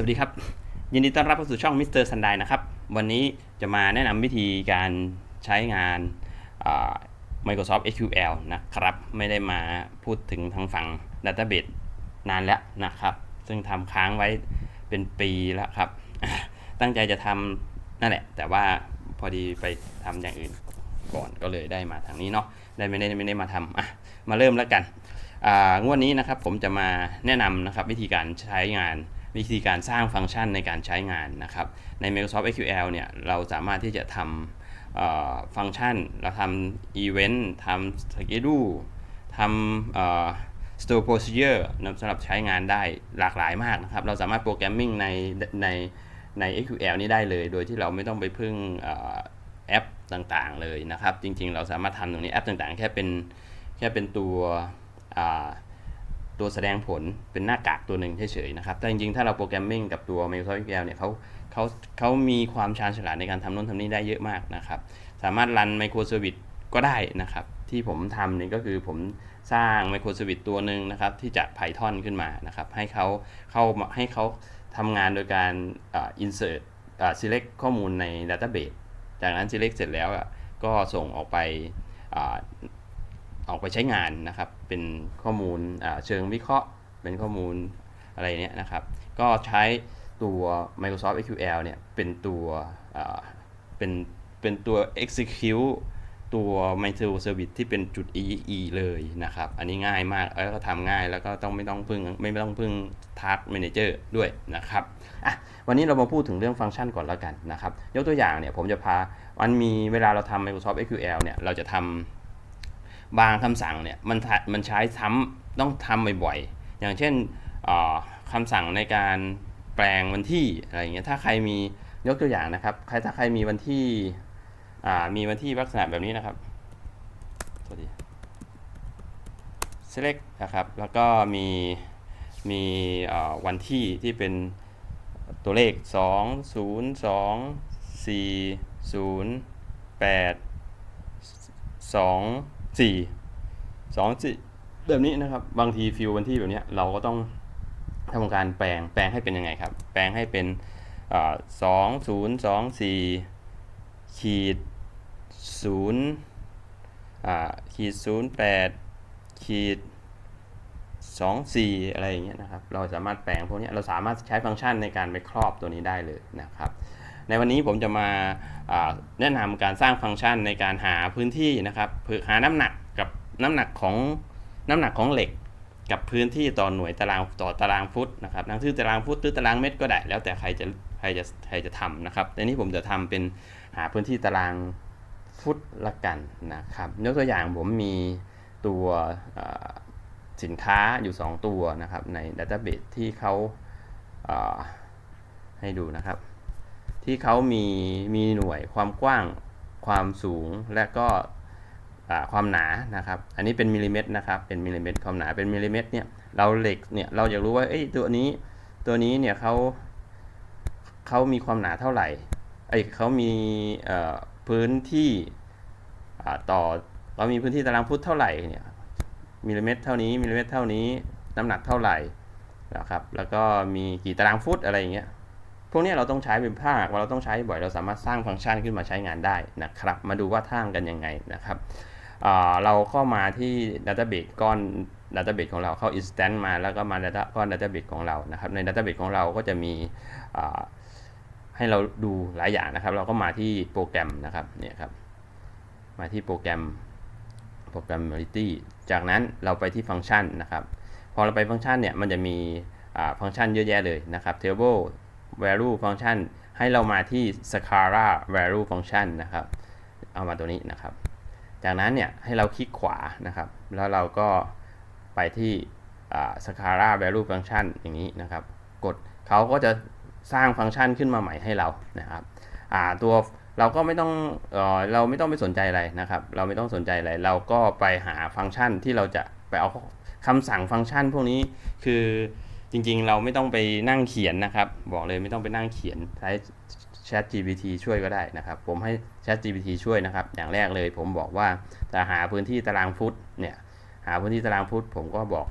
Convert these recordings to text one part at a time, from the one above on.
สวัสดีครับ ยินดีต้อนรับเข้าสู่ช่องมิสเตอร์ซันไดนะครับ วันนี้จะมาแนะนำวิธีการใช้งาน Microsoft SQL นะครับ ไม่ได้มาพูดถึงทางฝั่ง Database นานแล้วนะครับ ซึ่งทำค้างไว้เป็นปีแล้วครับ ตั้งใจจะทำนั่นแหละ แต่ว่าพอดีไปทำอย่างอื่นก่อนก็เลยได้มาทางนี้เนาะได้ไม่ได้ไม่ได้มาทำอะมาเริ่มแล้วกันงวดนี้นะครับผมจะมาแนะนำนะครับวิธีการใช้งาน วิธีการสร้างฟังก์ชันในการใช้งานนะครับ ใน Microsoft SQL เนี่ย เราสามารถที่จะทำฟังก์ชัน เราทำ Event ทำ Schedule ทำ Store Procedure สำหรับใช้งานได้หลากหลายมากนะครับ เราสามารถโปรแกรมมิ่งในในใน SQL นี้ได้เลย โดยที่เราไม่ต้องไปพึ่งอแอปต่างๆเลยนะครับ จริงๆ เราสามารถทำตรงนี้แอปต่างๆ แค่เป็นแค่เป็นตัวอ่า ตัวแสดงผลเป็นหน้ากากตัวหนึ่งเฉยๆนะครับ แต่จริงๆ ถ้าเราโปรแกรมมิ่งกับตัว Microsoft SQL เนี่ยเขาเขาเขามีความชาญฉลาดในการทำนู่นทำนี่ได้เยอะมากนะครับ สามารถรัน Microservice ก็ได้นะครับ ที่ผมทำเนี่ยก็คือผมสร้าง Microservice ตัวหนึ่งนะครับ ที่จาก Python ขึ้นมานะครับ ให้เขาเข้าให้เขาทำงานโดยการอ่า insert select ข้อมูลใน database จากนั้น select เสร็จแล้วก็ส่งออกไป ออกไปใช้งานนะครับ เป็นข้อมูลเชิงวิเคราะห์ เป็นข้อมูลอะไรเนี้ยนะครับ ก็ใช้ตัว Microsoft SQL เนี่ยเป็นตัวเป็นเป็นตัว execute ตัว microservice ที่เป็นจุด EE เลยนะครับ อันนี้ง่ายมากแล้วก็ทำง่ายแล้วก็ต้องไม่ต้องพึ่งไม่ต้องพึ่ง Task Manager ด้วยนะครับอะวันนี้เรามาพูดถึงเรื่องฟังก์ชันก่อนแล้วกันนะครับ ยกตัวอย่างเนี่ยผมจะพามันมีเวลาเราทำ Microsoft SQL เนี่ยเราจะทำ บางคำสั่งเนี่ยมันมันใช้ซ้ำต้องทำบ่อยๆ อย่างเช่นเอ่อคำสั่งในการแปลงวันที่อะไรอย่างเงี้ยถ้าใครมียกตัวอย่างนะครับ ใครถ้าใครมีวันที่มีวันที่ลักษณะแบบนี้นะครับสวัสดี select นะครับ แล้วก็มีมีวันที่ที่เป็นตัวเลข 2 0 2 4 0 8สอง สี่สองสี่แบบนี้นะครับ บางทีฟิลวันที่แบบเนี้ยเราก็ต้องทำการแปลงแปลงให้เป็นยังไงครับ แปลงให้เป็นสองศูนย์สองสี่ขีดศูนย์ขีดศูนย์แปดขีดสองสี่อะไรอย่างเงี้ยนะครับ เราสามารถแปลงพวกเนี้ยเราสามารถใช้ฟังก์ชันในการไปครอบตัวนี้ได้เลยนะครับ ในวันนี้ผมจะมาแนะนำการสร้างฟังก์ชันในการหาพื้นที่นะครับเพื่อหาน้ำหนักกับน้ำหนักของน้ำหนักของเหล็ก กับพื้นที่ต่อหน่วยตารางต่อตารางฟุตนะครับนังชื่อตารางฟุตหรือตารางเมตรก็ได้ แล้วแต่ใครจะใครจะใครจะทำนะครับแต่นี้ผมจะทำเป็นหาพื้นที่ตารางฟุตละกันนะครับยกตัวอย่างผมมีตัวสินค้าอยู่ 2 ตัวนะครับใน Database ที่เขาอ่าให้ดูนะครับ ที่เขามีมีหน่วยความกว้างความสูงและก็ความหนานะครับ อันนี้เป็นมิลลิเมตรนะครับเป็นมิลลิเมตรความหนาเป็นมิลลิเมตรเนี่ยเราเหล็กเนี่ยเราอยากรู้ว่าเอ้ยตัวนี้ตัวนี้เนี่ยเขาเขามีความหนาเท่าไหร่ไอ้เขามีพื้นที่ต่อเรามีพื้นที่ตารางฟุตเท่าไหร่เนี่ยมิลลิเมตรเท่านี้มิลลิเมตรเท่านี้น้ำหนักเท่าไหร่นะครับแล้วก็มีกี่ตารางฟุตอะไรอย่างเงี้ย พวกนี้เราต้องใช้เป็นภาคว่าเราต้องใช้บ่อยเราสามารถสร้างฟังก์ชันขึ้นมาใช้งานได้นะครับ มาดูว่าท่างกันยังไงนะครับอ่าเราก็มาที่ Database ก้อน Database ของเราเข้า Instance มาแล้วก็มา Data ก้อน Database ของเรานะครับใน Database ของเราก็จะมีให้เราดูหลายอย่างนะครับ เราก็มาที่โปรแกรมนะครับเนี่ยครับมาที่โปรแกรม Programmability จากนั้นเราไปที่ฟังก์ชันนะครับ พอเราไปฟังก์ชันเนี่ยมันจะมีฟังก์ชันเยอะแยะเลยนะครับ table value function ให้เรามาที่ scala value function นะครับ เอามาตัวนี้นะครับ จากนั้นเนี่ยให้เราคลิกขวานะครับ แล้วเราก็ไปที่ scala value function อย่างนี้นะครับ กดเขาก็จะสร้างฟังก์ชันขึ้นมาใหม่ให้เรานะครับตัวเราก็ไม่ต้องเออเราไม่ต้องไปสนใจอะไรนะครับ เราไม่ต้องสนใจอะไร เราก็ไปหาฟังก์ชันที่เราจะไปเอาคำสั่งฟังก์ชันพวกนี้คือ จริงๆ เราไม่ต้องไปนั่งเขียนนะครับ บอกเลยไม่ต้องไปนั่งเขียนใช้ Chat GPT ช่วยก็ได้นะครับ ผมให้ Chat GPT ช่วยนะครับ อย่างแรกเลยผมบอกว่าจะหาพื้นที่ตารางฟุตเนี่ยหาพื้นที่ตารางฟุตผมก็บอก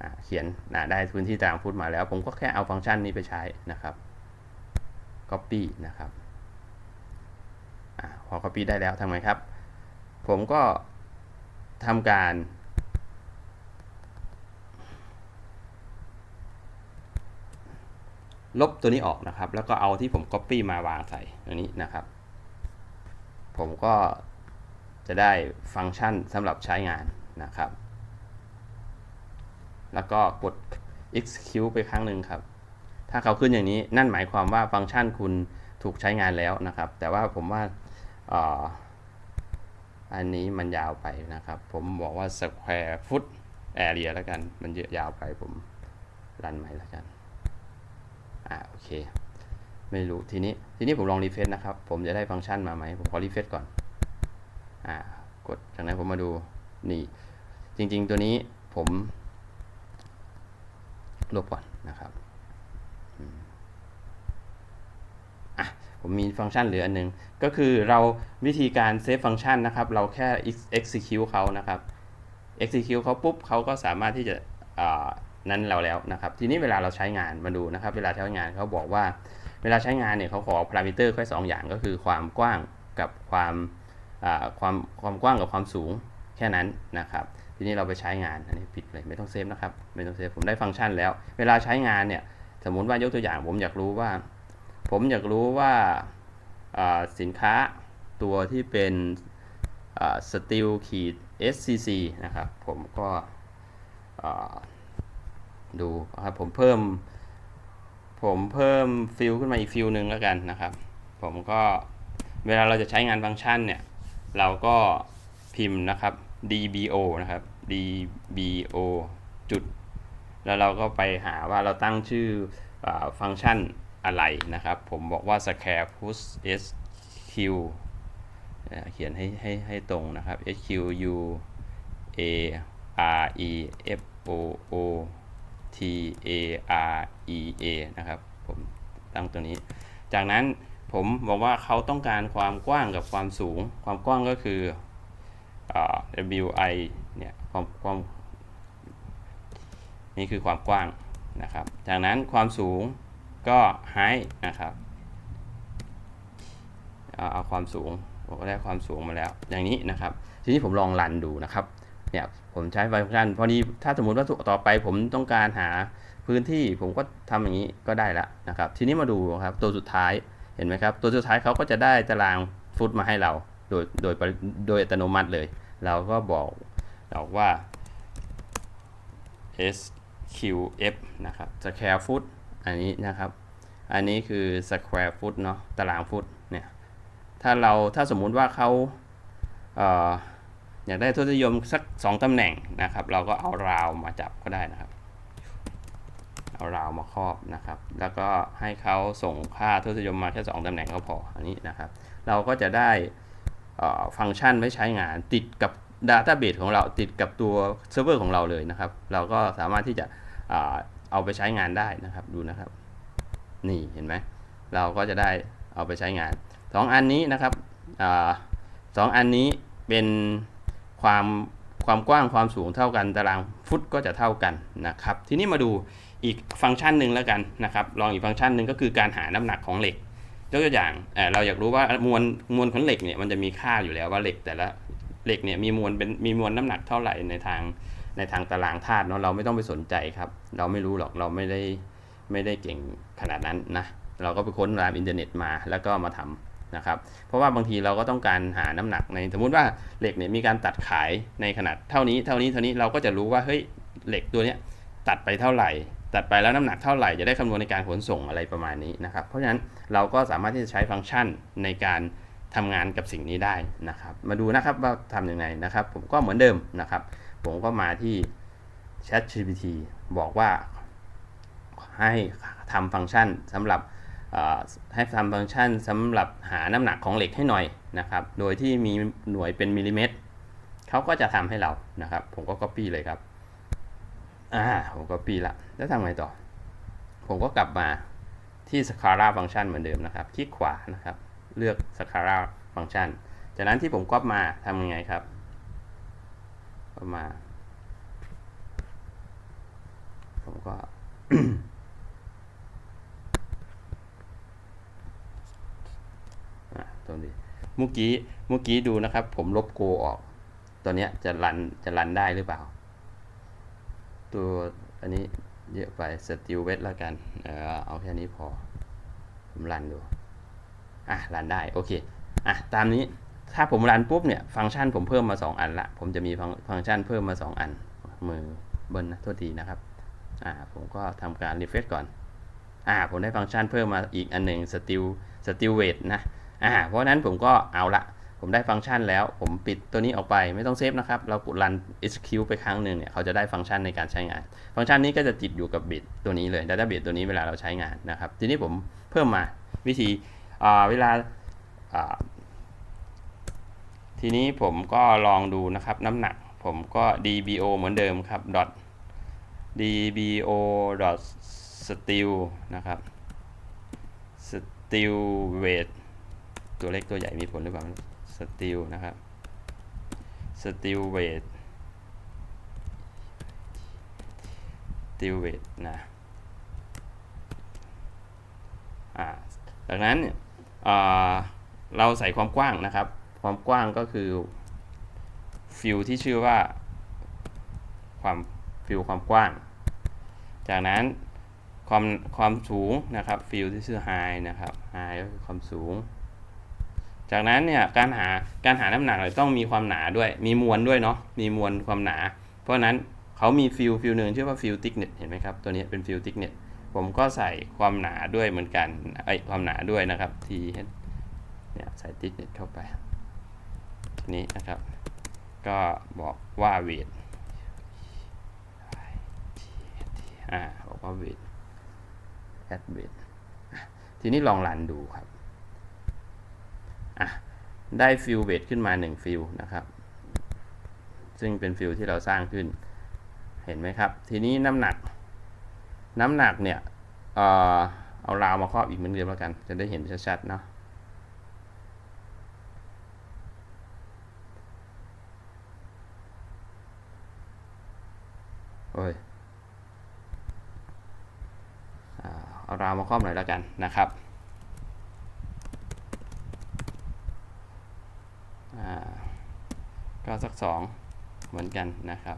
อเขียนนะได้พื้นที่ตารางฟุตมาแล้ว ผมก็แค่เอาฟังก์ชันนี้ไปใช้นะครับ copy นะครับอพอ copy ได้แล้วทำไงครับ ผมก็ทำการ ลบตัวนี้ออกนะครับ แล้วก็เอาที่ผม copy มาวางใส่ตัวนี้นะครับ ผมก็จะได้ฟังก์ชันสำหรับใช้งานนะครับ แล้วก็กด execute ไปครั้งหนึ่งครับ ถ้าเขาขึ้นอย่างนี้นั่นหมายความว่าฟังก์ชันคุณถูกใช้งานแล้วนะครับ แต่ว่าผมว่าอันนี้มันยาวไปนะครับ ผมบอกว่า square foot area แล้วกัน มันเยอะยาวไปผมรันใหม่แล้วกัน อ่าโอเค ไม่รู้ทีนี้ทีนี้ผมลองรีเฟซนะครับ ผมจะได้ฟังก์ชันมาไหมผมขอรีเฟซก่อนอ่ากดจากนั้นผมมาดูนี่จริง ๆ ตัวนี้ผมลบก่อนนะครับอะผมมีฟังก์ชันเหลืออันหนึง ก็คือเราวิธีการเซฟฟังก์ชันนะครับ เราแค่ execute เขานะครับ execute เขาปุ๊บเขาก็สามารถที่จะอ่า นั้นเราแล้วนะครับ ทีนี้เวลาเราใช้งานมาดูนะครับ เวลาใช้งานเขาบอกว่า เวลาใช้งานเนี่ยเขาขอพารามิเตอร์แค่สองอย่างก็คือความกว้างกับความความความกว้างกับความสูงแค่นั้นนะครับ ทีนี้เราไปใช้งานอันนี้ปิดเลยไม่ต้องเซฟนะครับไม่ต้องเซฟผมได้ฟังก์ชันแล้ว เวลาใช้งานเนี่ยสมมุติว่ายกตัวอย่างผมอยากรู้ว่า ผมอยากรู้ว่าสินค้าตัวที่เป็นสตีลขีด SCC นะครับ ผมก็ ดูนะครับผมเพิ่ม ผมเพิ่มฟิลขึ้นมาอีกฟิลหนึ่งแล้วกันนะครับ ผมก็เวลาเราจะใช้งานฟังก์ชันเนี่ย เราก็พิมพ์นะครับ dbo นะครับ dbo จุด แล้วเราก็ไปหาว่าเราตั้งชื่ออฟังก์ชันอะไรนะครับ ผมบอกว่า square push sq เขียนให้ให้ให้ตรงนะครับ sq u a r e f o o t a r e a นะครับผมตั้งตัวนี้ จากนั้นผมบอกว่าเขาต้องการความกว้างกับความสูง ความกว้างก็คืออ wi เนี่ยความความนี่คือความกว้างนะครับ จากนั้นความสูงก็ height นะครับเอาเอาความสูงผมก็ได้ความสูงมาแล้ว อย่างนี้นะครับ ทีนี้ผมลองรันดูนะครับ เนี่ยผมใช้ฟังก์ชันพอดีถ้าสมมติว่าต่อไปผมต้องการหาพื้นที่ผมก็ทำอย่างนี้ก็ได้แล้วนะครับ ทีนี้มาดูครับตัวสุดท้ายเห็นไหมครับ ตัวสุดท้ายเขาก็จะได้ตารางฟุตมาให้เรา โดยโดยโดยอัตโนมัติเลย เราก็บอกบอกว่า SQF นะครับ square foot อันนี้นะครับ อันนี้คือ square foot เนาะตารางฟุตเนี่ยถ้าเราถ้าสมมุติว่าเขาเอยากได้ทศนิยมสัก 2 ตำแหน่งนะครับ เราก็เอาราวมาจับก็ได้นะครับ เอาราวมาครอบนะครับ แล้วก็ให้เขาส่งค่าทศนิยมมาแค่ 2 ตำแหน่งก็พออันนี้นะครับ เราก็จะได้ฟังก์ชันไว้ใช้งานติดกับ Database ของเราติดกับตัวเซิร์ฟเวอร์ของเราเลยนะครับ เราก็สามารถที่จะเอาไปใช้งานได้นะครับดูนะครับ นี่เห็นไหมเราก็จะได้เอาไปใช้งานสองอันนี้นะครับอสองอันนี้เป็น ความความกว้างความสูงเท่ากันตารางฟุตก็จะเท่ากันนะครับ ทีนี้มาดูอีกฟังก์ชันหนึ่งแล้วกันนะครับ ลองอีกฟังก์ชันหนึ่งก็คือการหาน้ำหนักของเหล็กยกตัวอย่างเเราอยากรู้ว่ามวลมวลของเหล็กเนี่ยมันจะมีค่าอยู่แล้วว่าเหล็กแต่ละเหล็กเนี่ยมีมวลเป็นมีมวลน้ำหนักเท่าไหร่ในทางในทางตารางธาตุเนาะเราไม่ต้องไปสนใจครับ เราไม่รู้หรอกเราไม่ได้ไม่ได้เก่งขนาดนั้นนะเราก็ไปค้นตามอินเทอร์เน็ตมาแล้วก็มาทำ นะครับ เพราะว่าบางทีเราก็ต้องการหาน้ำหนักในสมมุติว่าเหล็กเนี่ยมีการตัดขายในขนาดเท่านี้เท่านี้เท่านี้เราก็จะรู้ว่าเฮ้ยเหล็กตัวเนี้ยตัดไปเท่าไหร่ ตัดไปแล้วน้ำหนักเท่าไหร่จะได้คำนวณในการขนส่งอะไรประมาณนี้นะครับ เพราะฉะนั้นเราก็สามารถที่จะใช้ฟังก์ชันในการทำงานกับสิ่งนี้ได้นะครับ มาดูนะครับว่าทำยังไงนะครับ ผมก็เหมือนเดิมนะครับ ผมก็มาที่ ChatGPT บอกว่าให้ทำฟังก์ชันสำหรับ ให้ทำฟังก์ชันสำหรับหาน้ำหนักของเหล็กให้หน่อยนะครับ โดยที่มีหน่วยเป็นมิลลิเมตรเขาก็จะทำให้เรานะครับ ผมก็ copy เลยครับอ่าผม copy ละแล้วทำไงต่อ ผมก็กลับมาที่ Scala ฟังก์ชันเหมือนเดิมนะครับ คลิกขวานะครับ เลือก Scala ฟังก์ชันจากนั้นที่ผมก๊อปมาทำยังไงครับก็มา ผมก็ อะตรงนี้เมื่อกี้เมื่อกี้ดูนะครับ ผมลบโกออก ตัวเนี้ยจะรันจะรันได้หรือเปล่า ตัวอันนี้เยอะไปสติลเวทแล้วกันเออเอาแค่นี้พอผมรันดูอะรันได้โอเคอะตามนี้ถ้าผมรันปุ๊บเนี่ยฟังก์ชันผมเพิ่มมา 2 อันละ ผมจะมีฟังก์ชันเพิ่มมา 2 อัน มือเบิ้ลนะโทษทีนะครับอ่าผมก็ทำการรีเฟรชก่อนอ่าผมได้ฟังก์ชันเพิ่มมาอีกอันหนึ่ง still still weight นะ อ่าเพราะนั้นผมก็เอาละผมได้ฟังก์ชันแล้ว ผมปิดตัวนี้ออกไปไม่ต้องเซฟนะครับ เรากด run execute ไปครั้งหนึ่งเนี่ยเขาจะได้ฟังก์ชันในการใช้งาน ฟังก์ชันนี้ก็จะติดอยู่กับบิตตัวนี้เลย database ตัวนี้เวลาเราใช้งานนะครับ ทีนี้ผมเพิ่มมาวิธีเวลาทีนี้ผมก็ลองดูนะครับน้ำหนักผมก็ dbo เหมือนเดิมครับ dot dbo dot still นะครับ still weight ตัวเล็กตัวใหญ่มีผลหรือเปล่า still นะครับ still weight still weight นะอ่าจากนั้นเราใส่ความกว้างนะครับ ความกว้างก็คือฟิลที่ชื่อว่าความฟิลความกว้าง จากนั้นความความสูงนะครับฟิลที่ชื่อ high นะครับ high ก็คือความสูง จากนั้นเนี่ยการหาการหาน้ำหนักเลยต้องมีความหนาด้วย มีมวลด้วยเนาะมีมวลความหนา เพราะนั้นเขามีฟิลฟิลหนึ่งชื่อว่าฟิล thickness เห็นไหมครับ ตัวนี้เป็นฟิล thickness ผมก็ใส่ความหนาด้วยเหมือนกันไอความหนาด้วยนะครับ t เนี่ยใส่ thickness เข้าไปนี้นะครับ ก็บอกว่า weight อ่าบอกว่า weight add weight อะทีนี้ลองรันดูครับ อะได้ฟิลเวทขึ้นมา1ฟิลนะครับ ซึ่งเป็นฟิลที่เราสร้างขึ้น เห็นไหมครับ ทีนี้น้ำหนัก น้ำหนักเนี่ย เอ่อ เอาราวมาครอบอีกเหมือนเดิมแล้วกัน จะได้เห็นชัดๆเนาะโอ้ยเอาราวมาครอบหน่อยแล้วกันนะครับ อ่า ก็สักสองเหมือนกันนะครับ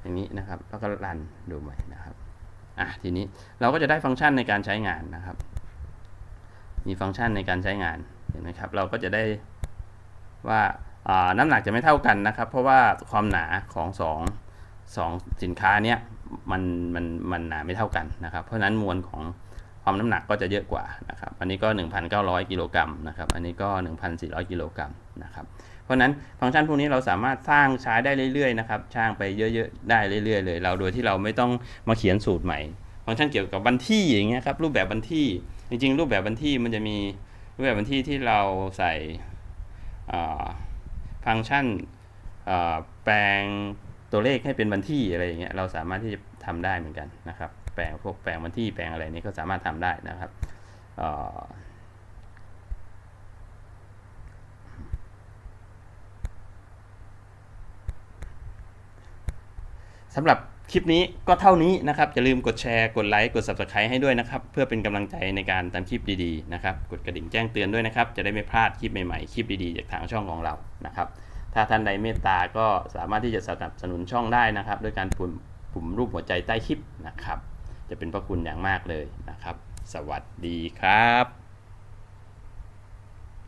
อย่างนี้นะครับแล้วก็รันดูใหม่นะครับอะทีนี้เราก็จะได้ฟังก์ชันในการใช้งานนะครับ มีฟังก์ชันในการใช้งานเห็นไหมครับ เราก็จะได้ว่าน้ำหนักจะไม่เท่ากันนะครับ เพราะว่าความหนาของสองสองสินค้าเนี้ยมันมันมันหนาไม่เท่ากันนะครับ เพราะฉะนั้นมวลของความน้ำหนักก็จะเยอะกว่านะครับ อันนี้ก็ 1,900 กิโลกรัมนะครับ อันนี้ก็ 1,400 กิโลกรัมนะครับ เพราะนั้นฟังก์ชันพวกนี้เราสามารถสร้างใช้ได้เรื่อยๆนะครับสร้างไปเยอะๆได้เรื่อยๆเลย เราโดยที่เราไม่ต้องมาเขียนสูตรใหม่ ฟังก์ชันเกี่ยวกับบันที่อย่างเงี้ยครับรูปแบบบันที่จริงๆ รูปแบบบันที่มันจะมีรูปแบบบันที่ที่เราใส่ฟังก์ชันแปลงตัวเลขให้เป็นบันที่อะไรอย่างเงี้ยเราสามารถที่จะทำได้เหมือนกันนะครับ แปลงพวกแปลงบันที่แปลงอะไรนี้ก็สามารถทำได้นะครับ สำหรับคลิปนี้ก็เท่านี้นะครับ อย่าลืมกดแชร์ กดไลค์ กด Subscribe ให้ด้วยนะครับ เพื่อเป็นกำลังใจในการทำคลิปดีๆนะครับ กดกระดิ่งแจ้งเตือนด้วยนะครับ จะได้ไม่พลาดคลิปใหม่ๆ คลิปดีๆ จากทางช่องของเรานะครับ ถ้าท่านใดเมตตาก็สามารถที่จะสนับสนุนช่องได้นะครับ ด้วยการปุ่มปุ่มรูปหัวใจใต้คลิปนะครับ จะเป็นพระคุณอย่างมากเลยนะครับ สวัสดีครับ